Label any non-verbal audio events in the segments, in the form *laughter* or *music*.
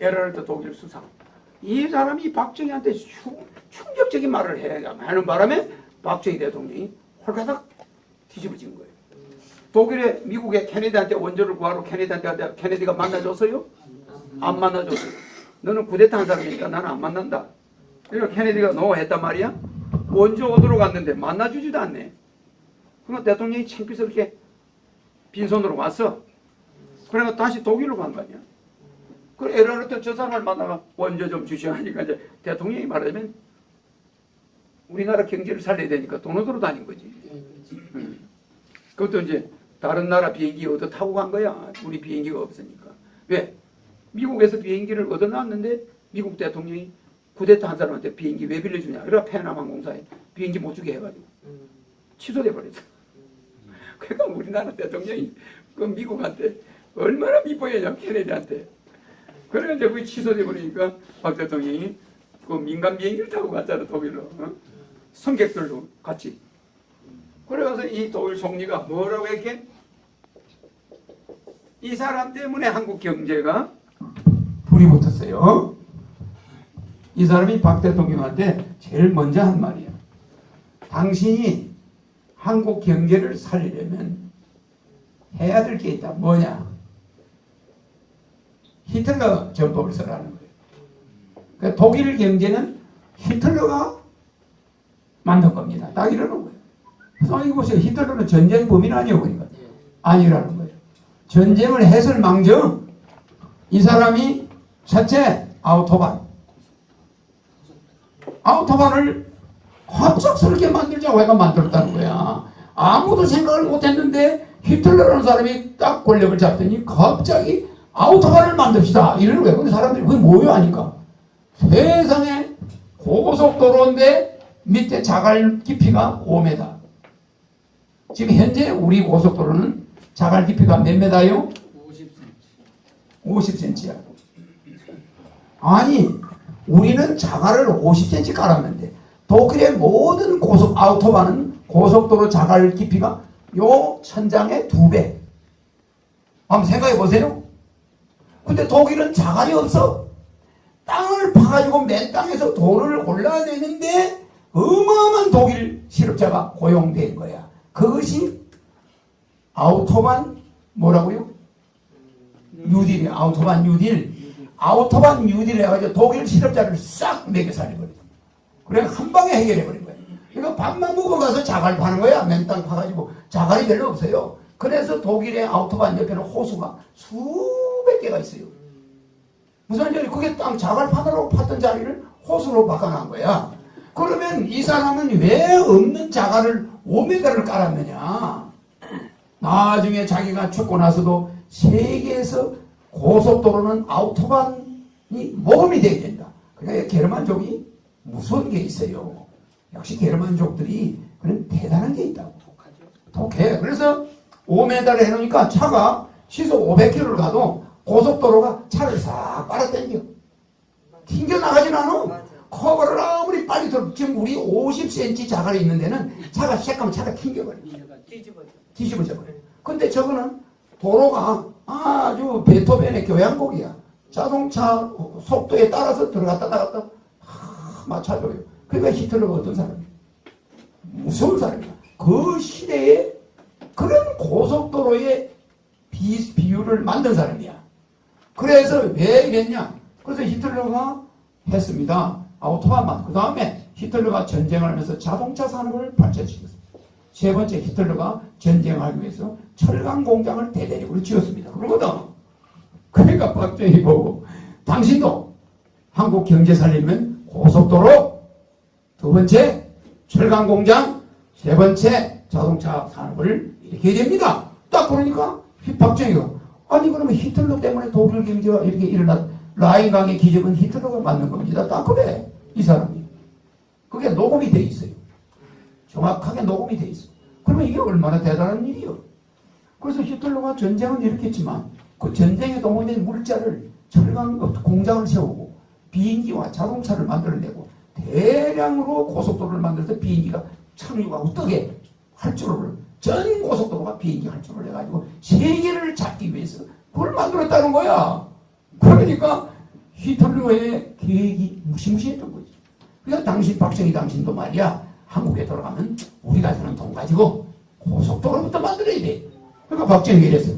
에르하르트 독일 수상. 이 사람이 박정희한테 충, 충격적인 말을 해, 하는 바람에 박정희 대통령이 홀가닥 뒤집어진 거예요. 독일에 미국에 케네디한테 원조를 구하러 케네디한테 케네디가 만나줬어요? 안 만나줬어요. 너는 쿠데타 한 사람이니까 나는 안 만난다. 그러니까 케네디가 노 했단 말이야. 원조 얻으러 갔는데 만나주지도 않네. 그러니까 대통령이 창피스럽게 빈손으로 왔어. 그러니까 다시 독일로 간 거 아니야. 그 에르하르트 저 사람을 만나가 원조 좀 주시오 하니까 이제 대통령이 말하자면 우리나라 경제를 살려야 되니까 돈 얻으러 다닌 거지. 음. 그것도 이제 다른 나라 비행기 얻어 타고 간 거야. 우리 비행기가 없으니까. 왜? 미국에서 비행기를 얻어 놨는데 미국 대통령이 쿠데타 한 사람한테 비행기 왜 빌려주냐. 그래가 페나항공사에 비행기 못 주게 해가지고 취소돼 버렸어. 그러니까 우리나라 대통령이 그 미국한테 얼마나 미포했냐 케네디한테. 그래가 이제 그게 취소돼 버리니까 박 대통령이 그 민간 비행기를 타고 갔잖아 독일로. 어? 승객들도 같이. 그래가서 이 독일 총리가 뭐라고 했게? 이 사람 때문에 한국 경제가 불이 붙었어요. 이 사람이 박 대통령한테 제일 먼저 한 말이야. 당신이 한국 경제를 살리려면 해야 될 게 있다. 뭐냐? 히틀러 전법을 쓰라는 거예요. 그러니까 독일 경제는 히틀러가 만든 겁니다. 딱 이러는 거예요. 그래서 이거 보세요. 히틀러는 전쟁 범인 아니에요. 그러니까. 아니라는 거예요. 전쟁을 해설 망정. 이 사람이 첫째 아우토반. 아우토반을 갑작스럽게 만들자고 해가 만들었다는 거야. 아무도 생각을 못했는데 히틀러라는 사람이 딱 권력을 잡더니 갑자기 아우토반을 만듭시다 이러는. 근데 사람들이 그게 뭐예요 하니까 세상에 고속도로인데 밑에 자갈 깊이가 5m. 지금 현재 우리 고속도로는 자갈 깊이가 몇 메다요? 50cm야. 아니, 우리는 자갈을 50cm 깔았는데 독일의 모든 고속 아우토반은 고속도로 자갈 깊이가 요 천장의 두 배. 한번 생각해 보세요. 근데 독일은 자갈이 없어. 땅을 파가지고 맨 땅에서 돌을 골라내는데 어마어마한 독일 실업자가 고용된 거야. 그것이 아우토반 뭐라고요? 뉴딜이 아우토반 뉴딜. 아우토반 뉴딜 해가지고 독일 실업자를 싹 매겨 살려버려. 그래 한 방에 해결해 버린 거야. 이거 밥만 먹고 가서 자갈 파는 거야. 맨땅 파가지고 자갈이 별로 없어요. 그래서 독일의 아우토반 옆에는 호수가 수 백 개가 있어요. 무슨 말이야? 그게 땅 자갈 파느라고 팠던 자리를 호수로 바꿔놓은 거야. 그러면 이 사람은 왜 없는 자갈을 5m를 깔았느냐? 나중에 자기가 죽고 나서도 세계에서 고속도로는 아우토반이 모범이 되어야 된다. 그러니까 게르만족이 무서운 게 있어요. 역시 게르만족들이 그런 대단한 게 있다고. 독해. 그래서 5m를 해놓으니까 차가 시속 500km를 가도 고속도로가 차를 싹 빨아당겨. 튕겨 나가진 않아. 커버를 아무리 빨리 들어 지금 우리 50cm 자갈이 있는 데는 차가 시작하면 차가 튕겨버려. 뒤집어져 버려. 근데 저거는 도로가 아주 베토벤의 교향곡이야. 자동차 속도에 따라서 들어갔다 나갔다 하, 맞춰줘요. 그러니까 히틀러가 어떤 사람이야? 무서운 사람이야. 그 시대에 그런 고속도로의 비, 비율을 만든 사람이야. 그래서 왜 이랬냐? 그래서 히틀러가 했습니다. 아우토반만. 그 다음에 히틀러가 전쟁을 하면서 자동차 산업을 발전시켰습니다. 세 번째 히틀러가 전쟁하기 위해서 철강 공장을 대대적으로 지었습니다. 그러거든. 그러니까 박정희 보고 당신도 한국 경제 살리면 고속도로 두 번째 철강 공장 세 번째 자동차 산업을 일으켜야 됩니다. 딱 그러니까 박정희가 아니 그러면 히틀러 때문에 독일 경제가 이렇게 일어났 라인강의 기적은 히틀러가 만든 겁니다. 딱 그래 이 사람이 그게 녹음이 돼 있어요. 정확하게 녹음이 돼 있어. 그러면 이게 얼마나 대단한 일이요. 그래서 히틀러가 전쟁은 일으켰지만 그 전쟁에 동원된 물자를 철강 공장을 세우고 비행기와 자동차를 만들어내고 대량으로 고속도로를 만들어서 비행기가 착륙하고 뜨게 할 줄을 전 고속도로가 비행기 할 줄을 해가지고 세계를 잡기 위해서 그걸 만들었다는 거야. 그러니까 히틀러의 계획이 무시무시했던 거지. 그러니까 당신 박정희 당신도 말이야 한국에 돌아가면 우리가 주는 돈 가지고 고속도로부터 만들어야 돼. 그러니까 박정희가 이랬어.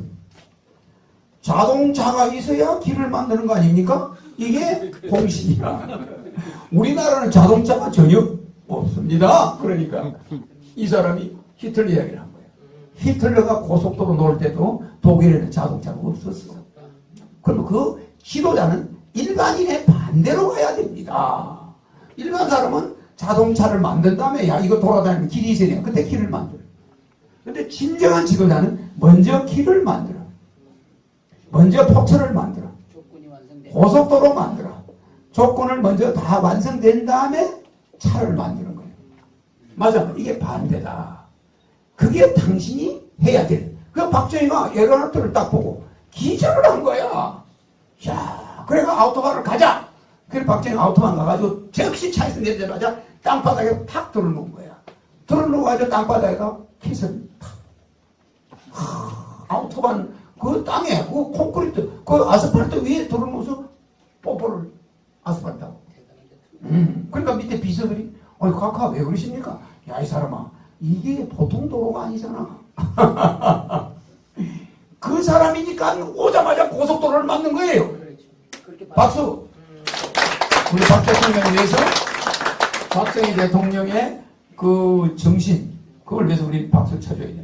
자동차가 있어야 길을 만드는 거 아닙니까? 이게 공식이야. 우리나라는 자동차가 전혀 없습니다. 그러니까 이 사람이 히틀러 이야기를. 히틀러가 고속도로 놓을 때도 독일에는 자동차가 없었어. 그러면 그 지도자는 일반인의 반대로 가야 됩니다. 일반 사람은 자동차를 만든 다음에 야 이거 돌아다니는 길이 돼. 그때 길을 만들어. 근데 진정한 지도자는 먼저 길을 만들어. 먼저 포철을 만들어. 고속도로 만들어. 조건을 먼저 다 완성된 다음에 차를 만드는 거예요. 맞아. 이게 반대다. 그게 당신이 해야 될. 그 박정희가 에어로나트를 딱 보고 기절을 한 거야. 야, 그래가 아우토바를 가자. 그래 박정희가 아우토반 가가지고 즉시 차에서 내리자마자 땅바닥에 탁 들어놓은 거야. 들어놓아가지고 땅바닥에다 탁. 하, 아우토반 그 땅에 그 콘크리트 그 아스팔트 위에 들어놓아서 뽀뽀를 아스팔트하고. 음, 그러니까 밑에 비서들이 어이 카카 왜 그러십니까? 야 이 사람아 이게 보통 도로가 아니잖아. *laughs* 그 사람이니까 오자마자 고속도로를 만든 거예요. 그렇죠. 박수. 우리 박 대통령을 위해서 박정희 대통령의 그 정신 그걸 위해서 우리 박수 쳐줘야 돼.